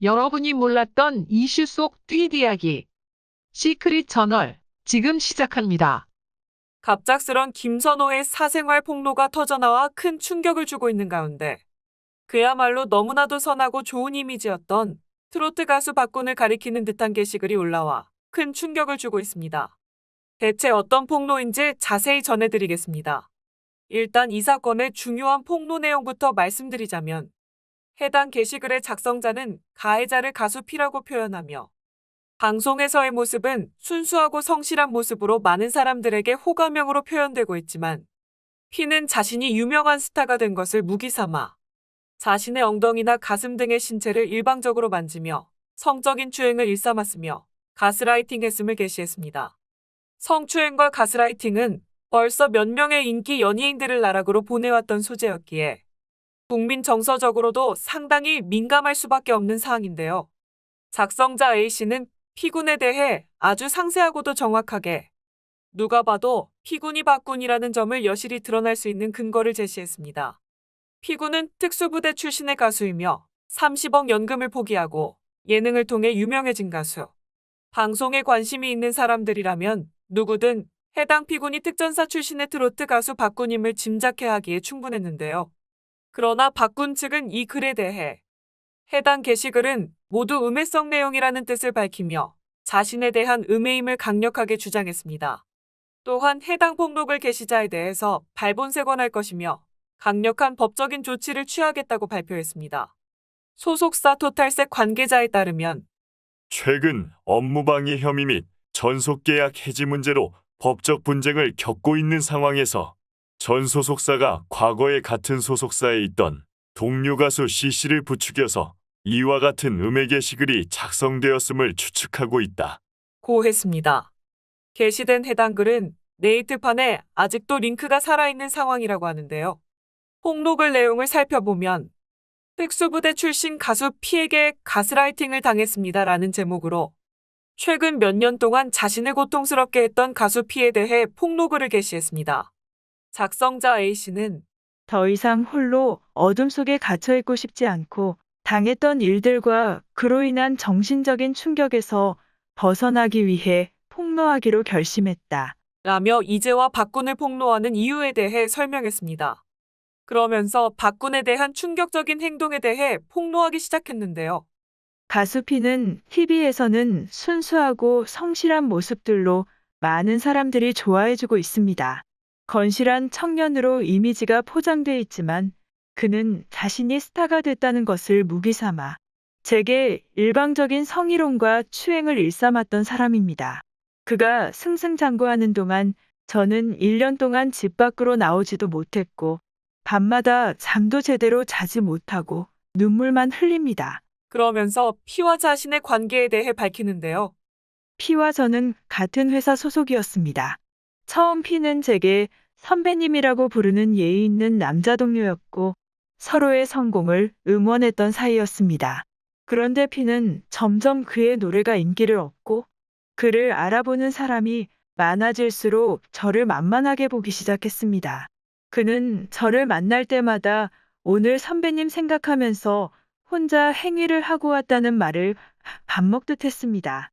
여러분이 몰랐던 이슈 속 트윗 이야기. 시크릿 저널, 지금 시작합니다. 갑작스런 김선호의 사생활 폭로가 터져나와 큰 충격을 주고 있는 가운데 그야말로 너무나도 선하고 좋은 이미지였던 트로트 가수 박군을 가리키는 듯한 게시글이 올라와 큰 충격을 주고 있습니다. 대체 어떤 폭로인지 자세히 전해드리겠습니다. 일단 이 사건의 중요한 폭로 내용부터 말씀드리자면 해당 게시글의 작성자는 가해자를 가수 P라고 표현하며 방송에서의 모습은 순수하고 성실한 모습으로 많은 사람들에게 호감형으로 표현되고 있지만 피는 자신이 유명한 스타가 된 것을 무기 삼아 자신의 엉덩이나 가슴 등의 신체를 일방적으로 만지며 성적인 추행을 일삼았으며 가스라이팅 했음을 게시했습니다. 성추행과 가스라이팅은 벌써 몇 명의 인기 연예인들을 나락으로 보내왔던 소재였기에 국민 정서적으로도 상당히 민감할 수밖에 없는 사항인데요. 작성자 A씨는 피군에 대해 아주 상세하고도 정확하게 누가 봐도 피군이 박군이라는 점을 여실히 드러날 수 있는 근거를 제시했습니다. 피군은 특수부대 출신의 가수이며 30억 연금을 포기하고 예능을 통해 유명해진 가수. 방송에 관심이 있는 사람들이라면 누구든 해당 피군이 특전사 출신의 트로트 가수 박군임을 짐작해 하기에 충분했는데요. 그러나 박군 측은 이 글에 대해 해당 게시글은 모두 음해성 내용이라는 뜻을 밝히며 자신에 대한 음해임을 강력하게 주장했습니다. 또한 해당 폭로글 게시자에 대해서 발본색원할 것이며 강력한 법적인 조치를 취하겠다고 발표했습니다. 소속사 토탈색 관계자에 따르면 최근 업무방해 혐의 및 전속계약 해지 문제로 법적 분쟁을 겪고 있는 상황에서 전 소속사가 과거에 같은 소속사에 있던 동료 가수 C씨를 부추겨서 이와 같은 음해 게시글이 작성되었음을 추측하고 있다. 고했습니다. 게시된 해당 글은 네이트판에 아직도 링크가 살아있는 상황이라고 하는데요. 폭로글 내용을 살펴보면 특수부대 출신 가수 P에게 가스라이팅을 당했습니다라는 제목으로 최근 몇 년 동안 자신을 고통스럽게 했던 가수 P에 대해 폭로글을 게시했습니다. 작성자 A씨는 더 이상 홀로 어둠 속에 갇혀 있고 싶지 않고 당했던 일들과 그로 인한 정신적인 충격에서 벗어나기 위해 폭로하기로 결심했다. 라며 이재와 박군을 폭로하는 이유에 대해 설명했습니다. 그러면서 박군에 대한 충격적인 행동에 대해 폭로하기 시작했는데요. 가수 피는 TV에서는 순수하고 성실한 모습들로 많은 사람들이 좋아해주고 있습니다. 건실한 청년으로 이미지가 포장돼 있지만 그는 자신이 스타가 됐다는 것을 무기 삼아 제게 일방적인 성희롱과 추행을 일삼았던 사람입니다. 그가 승승장구하는 동안 저는 1년 동안 집 밖으로 나오지도 못했고 밤마다 잠도 제대로 자지 못하고 눈물만 흘립니다. 그러면서 피와 자신의 관계에 대해 밝히는데요. 피와 저는 같은 회사 소속이었습니다. 처음 피는 제게 선배님이라고 부르는 예의 있는 남자 동료였고 서로의 성공을 응원했던 사이였습니다. 그런데 피는 점점 그의 노래가 인기를 얻고 그를 알아보는 사람이 많아질수록 저를 만만하게 보기 시작했습니다. 그는 저를 만날 때마다 오늘 선배님 생각하면서 혼자 행위를 하고 왔다는 말을 밥 먹듯 했습니다.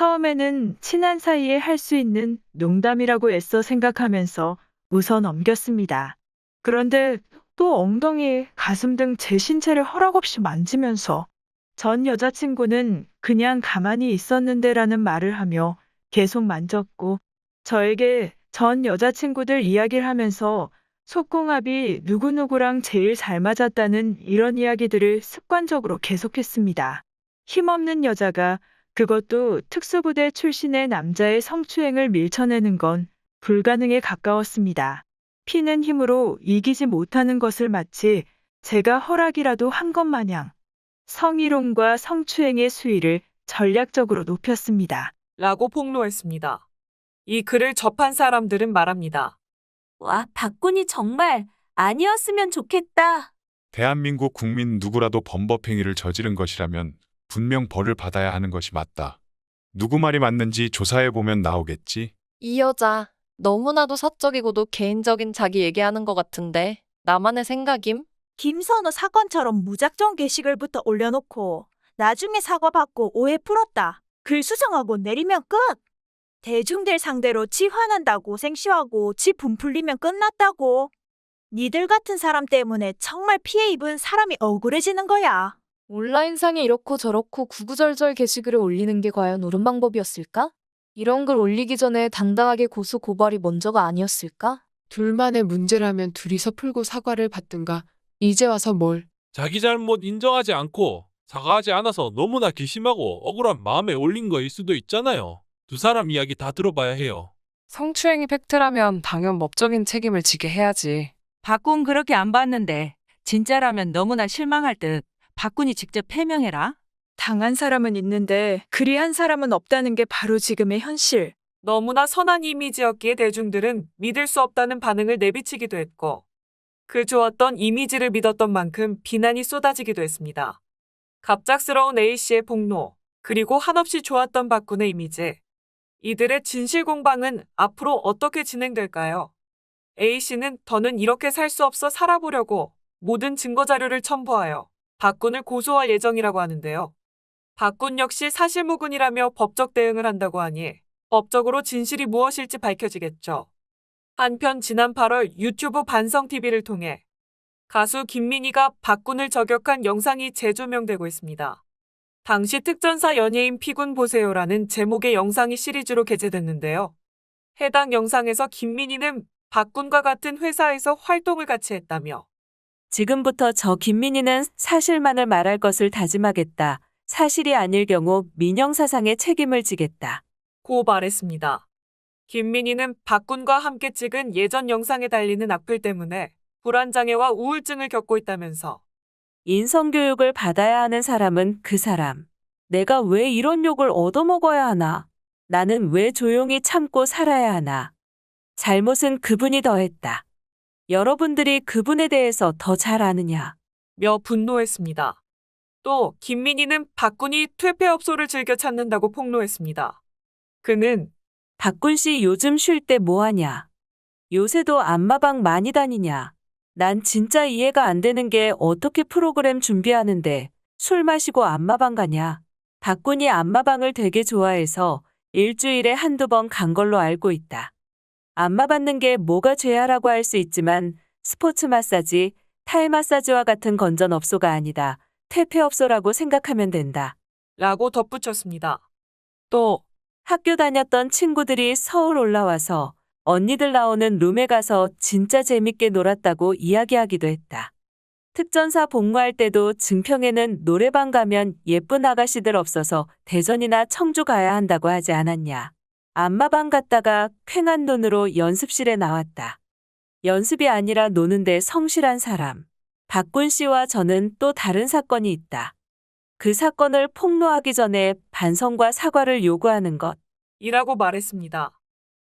처음에는 친한 사이에 할 수 있는 농담이라고 애써 생각하면서 웃어 넘겼습니다. 그런데 또 엉덩이, 가슴 등 제 신체를 허락없이 만지면서 전 여자친구는 그냥 가만히 있었는데라는 말을 하며 계속 만졌고 저에게 전 여자친구들 이야기를 하면서 속궁합이 누구누구랑 제일 잘 맞았다는 이런 이야기들을 습관적으로 계속했습니다. 힘없는 여자가 그것도 특수부대 출신의 남자의 성추행을 밀쳐내는 건 불가능에 가까웠습니다. 피는 힘으로 이기지 못하는 것을 마치 제가 허락이라도 한 것 마냥 성희롱과 성추행의 수위를 전략적으로 높였습니다. 라고 폭로했습니다. 이 글을 접한 사람들은 말합니다. 와, 박군이 정말 아니었으면 좋겠다. 대한민국 국민 누구라도 범법행위를 저지른 것이라면 분명 벌을 받아야 하는 것이 맞다. 누구 말이 맞는지 조사해보면 나오겠지. 이 여자 너무나도 사적이고도 개인적인 자기 얘기하는 것 같은데 나만의 생각임? 김선호 사건처럼 무작정 게시글부터 올려놓고 나중에 사과받고 오해 풀었다. 글 수정하고 내리면 끝. 대중들 상대로 지 화난다고 생쇼하고 지 분풀리면 끝났다고. 니들 같은 사람 때문에 정말 피해 입은 사람이 억울해지는 거야. 온라인상에 이렇고 저렇고 구구절절 게시글을 올리는 게 과연 옳은 방법이었을까? 이런 글 올리기 전에 당당하게 고소 고발이 먼저가 아니었을까? 둘만의 문제라면 둘이서 풀고 사과를 받든가. 이제 와서 뭘. 자기 잘못 인정하지 않고 사과하지 않아서 너무나 괘씸하고 억울한 마음에 올린 거일 수도 있잖아요. 두 사람 이야기 다 들어봐야 해요. 성추행이 팩트라면 당연 법적인 책임을 지게 해야지. 박군 그렇게 안 봤는데 진짜라면 너무나 실망할 듯 박군이 직접 해명해라. 당한 사람은 있는데 그리한 사람은 없다는 게 바로 지금의 현실. 너무나 선한 이미지였기에 대중들은 믿을 수 없다는 반응을 내비치기도 했고, 그 좋았던 이미지를 믿었던 만큼 비난이 쏟아지기도 했습니다. 갑작스러운 A씨의 폭로, 그리고 한없이 좋았던 박군의 이미지. 이들의 진실 공방은 앞으로 어떻게 진행될까요? A씨는 더는 이렇게 살 수 없어 살아보려고 모든 증거 자료를 첨부하여 박군을 고소할 예정이라고 하는데요. 박군 역시 사실무근이라며 법적 대응을 한다고 하니 법적으로 진실이 무엇일지 밝혀지겠죠. 한편 지난 8월 유튜브 반성TV를 통해 가수 김민희가 박군을 저격한 영상이 재조명되고 있습니다. 당시 특전사 연예인 피군 보세요라는 제목의 영상이 시리즈로 게재됐는데요. 해당 영상에서 김민희는 박군과 같은 회사에서 활동을 같이 했다며 지금부터 저 김민희는 사실만을 말할 것을 다짐하겠다. 사실이 아닐 경우 민영사상의 책임을 지겠다. 고 말했습니다. 김민희는 박군과 함께 찍은 예전 영상에 달리는 악플 때문에 불안장애와 우울증을 겪고 있다면서 인성교육을 받아야 하는 사람은 그 사람. 내가 왜 이런 욕을 얻어먹어야 하나? 나는 왜 조용히 참고 살아야 하나? 잘못은 그분이 더했다. 여러분들이 그분에 대해서 더 잘 아느냐? 며 분노했습니다. 또 김민희는 박군이 퇴폐업소를 즐겨 찾는다고 폭로했습니다. 그는 박군 씨 요즘 쉴 때 뭐 하냐? 요새도 안마방 많이 다니냐? 난 진짜 이해가 안 되는 게 어떻게 프로그램 준비하는데 술 마시고 안마방 가냐? 박군이 안마방을 되게 좋아해서 일주일에 한두 번 간 걸로 알고 있다. 안마 받는 게 뭐가 죄야라고 할 수 있지만 스포츠 마사지, 타일 마사지와 같은 건전 업소가 아니다. 퇴폐 업소라고 생각하면 된다. 라고 덧붙였습니다. 또 학교 다녔던 친구들이 서울 올라와서 언니들 나오는 룸에 가서 진짜 재밌게 놀았다고 이야기하기도 했다. 특전사 복무할 때도 증평에는 노래방 가면 예쁜 아가씨들 없어서 대전이나 청주 가야 한다고 하지 않았냐. 안마방 갔다가 쾌한 돈으로 연습실에 나왔다. 연습이 아니라 노는데 성실한 사람. 박군 씨와 저는 또 다른 사건이 있다. 그 사건을 폭로하기 전에 반성과 사과를 요구하는 것. 이라고 말했습니다.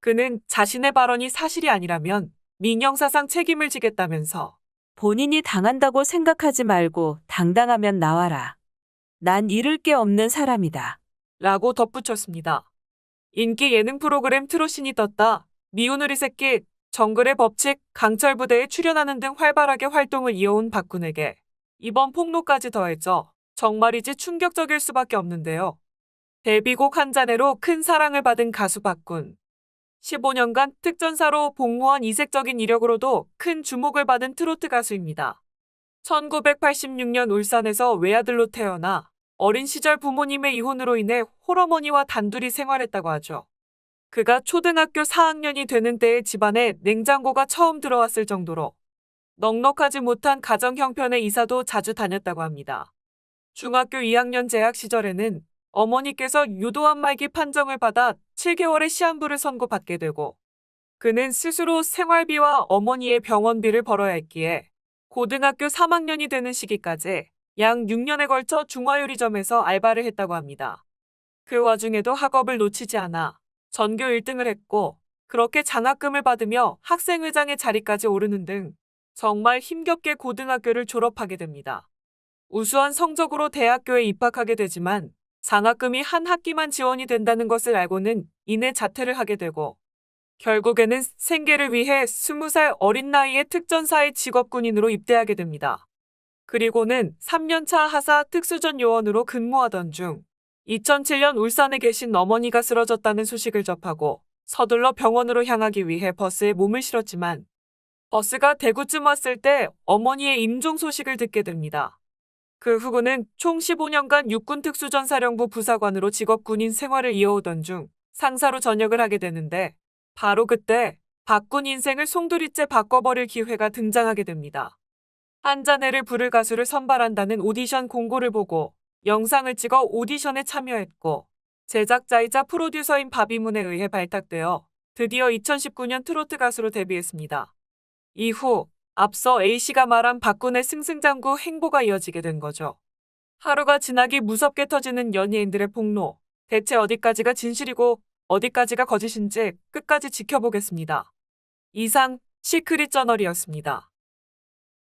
그는 자신의 발언이 사실이 아니라면 민영사상 책임을 지겠다면서 본인이 당한다고 생각하지 말고 당당하면 나와라. 난 잃을 게 없는 사람이다. 라고 덧붙였습니다. 인기 예능 프로그램 트로신이 떴다. 미운 우리 새끼, 정글의 법칙, 강철 부대에 출연하는 등 활발하게 활동을 이어온 박군에게 이번 폭로까지 더해져 정말이지 충격적일 수밖에 없는데요. 데뷔곡 한 잔해로 큰 사랑을 받은 가수 박군. 15년간 특전사로 복무한 이색적인 이력으로도 큰 주목을 받은 트로트 가수입니다. 1986년 울산에서 외아들로 태어나 어린 시절 부모님의 이혼으로 인해 홀어머니와 단둘이 생활했다고 하죠. 그가 초등학교 4학년이 되는 때에 집안에 냉장고가 처음 들어왔을 정도로 넉넉하지 못한 가정 형편의 이사도 자주 다녔다고 합니다. 중학교 2학년 재학 시절에는 어머니께서 유도한 말기 판정을 받아 7개월의 시한부를 선고받게 되고 그는 스스로 생활비와 어머니의 병원비를 벌어야 했기에 고등학교 3학년이 되는 시기까지 약 6년에 걸쳐 중화요리점에서 알바를 했다고 합니다. 그 와중에도 학업을 놓치지 않아 전교 1등을 했고 그렇게 장학금을 받으며 학생회장의 자리까지 오르는 등 정말 힘겹게 고등학교를 졸업하게 됩니다. 우수한 성적으로 대학교에 입학하게 되지만 장학금이 한 학기만 지원이 된다는 것을 알고는 이내 자퇴를 하게 되고 결국에는 생계를 위해 20살 어린 나이에 특전사의 직업군인으로 입대하게 됩니다. 그리고는 3년차 하사 특수전 요원으로 근무하던 중 2007년 울산에 계신 어머니가 쓰러졌다는 소식을 접하고 서둘러 병원으로 향하기 위해 버스에 몸을 실었지만 버스가 대구쯤 왔을 때 어머니의 임종 소식을 듣게 됩니다. 그 후구는 총 15년간 육군 특수전사령부 부사관으로 직업 군인 생활을 이어오던 중 상사로 전역을 하게 되는데 바로 그때 박군 인생을 송두리째 바꿔버릴 기회가 등장하게 됩니다. 한 자네를 부를 가수를 선발한다는 오디션 공고를 보고 영상을 찍어 오디션에 참여했고 제작자이자 프로듀서인 바비문에 의해 발탁되어 드디어 2019년 트로트 가수로 데뷔했습니다. 이후 앞서 A씨가 말한 박군의 승승장구 행보가 이어지게 된 거죠. 하루가 지나기 무섭게 터지는 연예인들의 폭로. 대체 어디까지가 진실이고 어디까지가 거짓인지 끝까지 지켜보겠습니다. 이상 시크릿 저널이었습니다.